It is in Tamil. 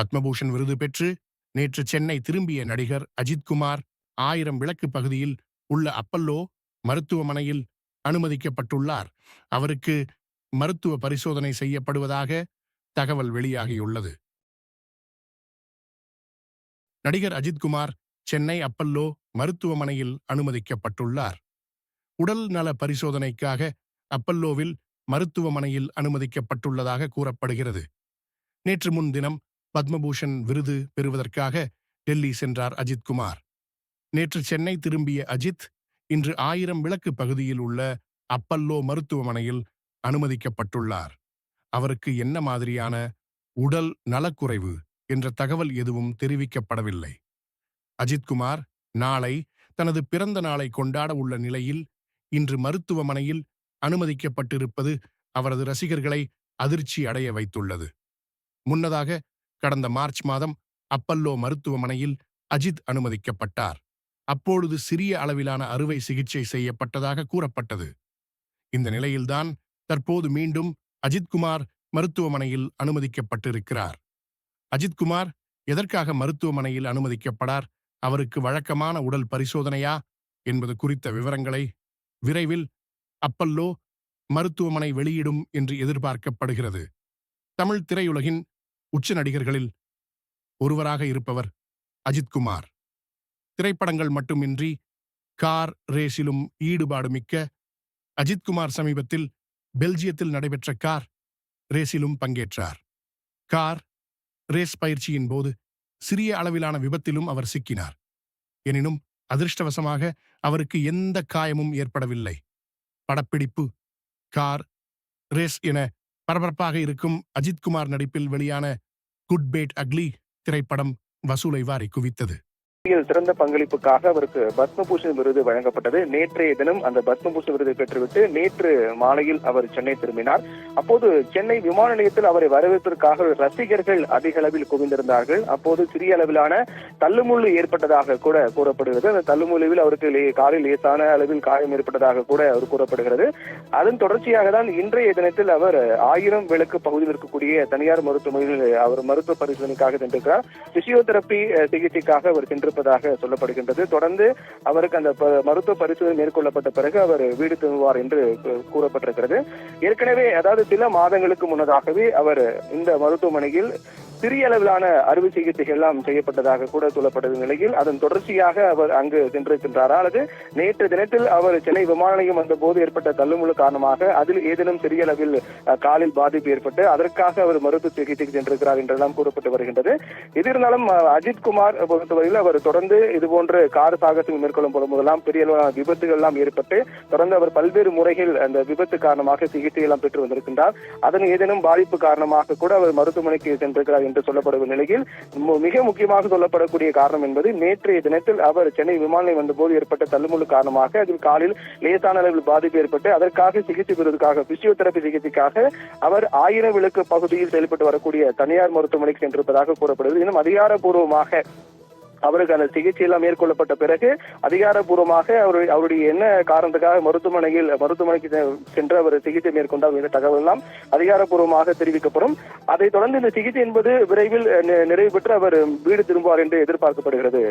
பத்மபூஷன் விருது பெற்று நேற்று சென்னை திரும்பிய நடிகர் அஜித்குமார் ஆயிரம் விளக்கு பகுதியில் உள்ள அப்பல்லோ மருத்துவமனையில் அனுமதிக்கப்பட்டுள்ளார். அவருக்கு மருத்துவ பரிசோதனை செய்யப்படுவதாக தகவல் வெளியாகியுள்ளது. நடிகர் அஜித்குமார் சென்னை அப்பல்லோ மருத்துவமனையில் அனுமதிக்கப்பட்டுள்ளார். உடல் நல பரிசோதனைக்காக அப்பல்லோவில் மருத்துவமனையில் அனுமதிக்கப்பட்டுள்ளதாக கூறப்படுகிறது. நேற்று முன்தினம் பத்மபூஷன் விருது பெறுவதற்காக டெல்லி சென்றார் அஜித்குமார் நேற்று சென்னை திரும்பிய அஜித் இன்று ஆயிரம் விளக்கு பகுதியில் உள்ள அப்பல்லோ மருத்துவமனையில் அனுமதிக்கப்பட்டுள்ளார். அவருக்கு என்ன மாதிரியான உடல் நலக்குறைவு என்ற தகவல் எதுவும் தெரிவிக்கப்படவில்லை. அஜித்குமார் நாளை தனது பிறந்த நாளை கொண்டாட உள்ள நிலையில் இன்று மருத்துவமனையில் அனுமதிக்கப்பட்டிருப்பது அவரது ரசிகர்களை அதிர்ச்சி அடைய வைத்துள்ளது. முன்னதாக கடந்த மார்ச் மாதம் அப்பல்லோ மருத்துவமனையில் அஜித் அனுமதிக்கப்பட்டார். அப்பொழுது சிறிய அளவிலான அறுவை சிகிச்சை செய்யப்பட்டதாக கூறப்பட்டது. இந்த நிலையில்தான் தற்போது மீண்டும் அஜித்குமார் மருத்துவமனையில் அனுமதிக்கப்பட்டிருக்கிறார். அஜித்குமார் எதற்காக மருத்துவமனையில் அனுமதிக்கப்படார்? அவருக்கு வழக்கமான உடல் பரிசோதனையா? என்பது குறித்த விவரங்களை விரைவில் அப்பல்லோ மருத்துவமனை வெளியிடும் என்று எதிர்பார்க்கப்படுகிறது. தமிழ் திரையுலகின் உச்ச நடிகர்களில் ஒருவராக இருப்பவர் அஜித்குமார். திரைப்படங்கள் மட்டுமின்றி கார் ரேஸிலும் ஈடுபாடு மிக்க அஜித்குமார் சமீபத்தில் பெல்ஜியத்தில் நடைபெற்ற கார் ரேஸிலும் பங்கேற்றார். கார் ரேஸ் பயிற்சியின் போது சிறிய அளவிலான விபத்திலும் அவர் சிக்கினார். எனினும் அதிர்ஷ்டவசமாக அவருக்கு எந்த காயமும் ஏற்படவில்லை. படப்பிடிப்பு கார் ரேஸ் என பரபரப்பாக இருக்கும் அஜித்குமார் நடிப்பில் வெளியான குட் பேட் அக்லி திரைப்படம் வசூலை வாரி குவித்தது. சிறந்த பங்களிப்புக்காக அவருக்கு பத்மபூஷன் விருது வழங்கப்பட்டது. நேற்றைய தினம் அந்த பத்மபூஷன் விருதை பெற்றுவிட்டு நேற்று மாலையில் அவர் சென்னை திரும்பினார். அப்போது சென்னை விமான நிலையத்தில் அவரை வரவேற்பதற்காக ரசிகர்கள் அதிக அளவில் குவிந்திருந்தார்கள். அப்போது சிறிய அளவிலான தள்ளுமுள்ளு ஏற்பட்டதாக கூட கூறப்படுகிறது. அந்த தள்ளுமுள்ளுவில் அவருக்கு காலில் லேசான அளவில் காயம் ஏற்பட்டதாக கூட அவர் கூறப்படுகிறது. அதன் தொடர்ச்சியாக தான் இன்றைய தினத்தில் அவர் ஆயிரம் விளக்கு பகுதியில் இருக்கக்கூடிய தனியார் மருத்துவமனையில் அவர் மருத்துவ பரிசோதனைக்காக சென்றிருக்கிறார். பிசியோதெரப்பி சிகிச்சைக்காக அவர் சென்று சென்றிருப்பதாக சொல்லப்படுகின்றது. தொடர்ந்து அவருக்கு அந்த ப- மருத்துவ பரிசோதனை மேற்கொள்ளப்பட்ட பிறகு அவர் வீடு திரும்புவார் என்று கூறப்பட்டிருக்கிறது. ஏற்கனவே அதாவது சில மாதங்களுக்கு முன்னதாகவே அவர் இந்த மருத்துவமனையில் சிறிய அளவிலான அறுவை சிகிச்சைகள் எல்லாம் செய்யப்பட்டதாக கூட சொல்லப்பட்டது நிலையில் அதன் தொடர்ச்சியாக அவர் அங்கு சென்றிருக்கின்றாரா? அல்லது நேற்று தினத்தில் அவர் சென்னை விமான நிலையம் வந்தபோது ஏற்பட்ட தள்ளுமுழு காரணமாக அதில் ஏதேனும் சிறிய அளவில் காலில் பாதிப்பு ஏற்பட்டு அதற்காக அவர் மருத்துவ சிகிச்சைக்கு சென்றிருக்கிறார் என்றெல்லாம் கூறப்பட்டு வருகின்றது. எது இருந்தாலும் அஜித் குமார் பொறுத்தவரையில் அவர் தொடர்ந்து இதுபோன்ற கார் சாகசங்கள் மேற்கொள்ளும் போதெல்லாம் பெரிய அளவிலான விபத்துகள் எல்லாம் ஏற்பட்டு தொடர்ந்து அவர் பல்வேறு முறைகள் அந்த விபத்து காரணமாக சிகிச்சை எல்லாம் பெற்று வந்திருக்கின்றார். அதன் ஏதேனும் பாதிப்பு காரணமாக கூட அவர் மருத்துவமனைக்கு சென்றிருக்கிறார் என்று சொல்லப்படும் நிலையில் மிக முக்கியமாக சொல்லப்படக்கூடிய காரணம் என்பது நேற்றைய தினத்தில் அவர் சென்னை விமான நிலையம் வந்தபோது ஏற்பட்ட தள்ளுமுள்ளு காரணமாக அதில் காலில் லேசான அளவில் பாதிப்பு ஏற்பட்டு அதற்காக சிகிச்சை பெறுவதற்காக பிசியோதெரபி சிகிச்சைக்காக அவர் ஆயிரம் விளக்கு பகுதியில் செயல்பட்டு வரக்கூடிய தனியார் மருத்துவமனைக்கு சென்றிருப்பதாக கூறப்படுகிறது. இன்னும் அதிகாரப்பூர்வமாக அவருக்கு அந்த சிகிச்சை எல்லாம் மேற்கொள்ளப்பட்ட பிறகு அதிகாரப்பூர்வமாக அவர் அவருடைய என்ன காரணத்துக்காக மருத்துவமனையில் மருத்துவமனைக்கு சென்று அவர் சிகிச்சை மேற்கொண்டார் என்ற தகவல் எல்லாம் அதிகாரப்பூர்வமாக தெரிவிக்கப்படும். அதைத் தொடர்ந்து இந்த சிகிச்சை என்பது விரைவில் நிறைவு பெற்று அவர் வீடு திரும்புவார் என்று எதிர்பார்க்கப்படுகிறது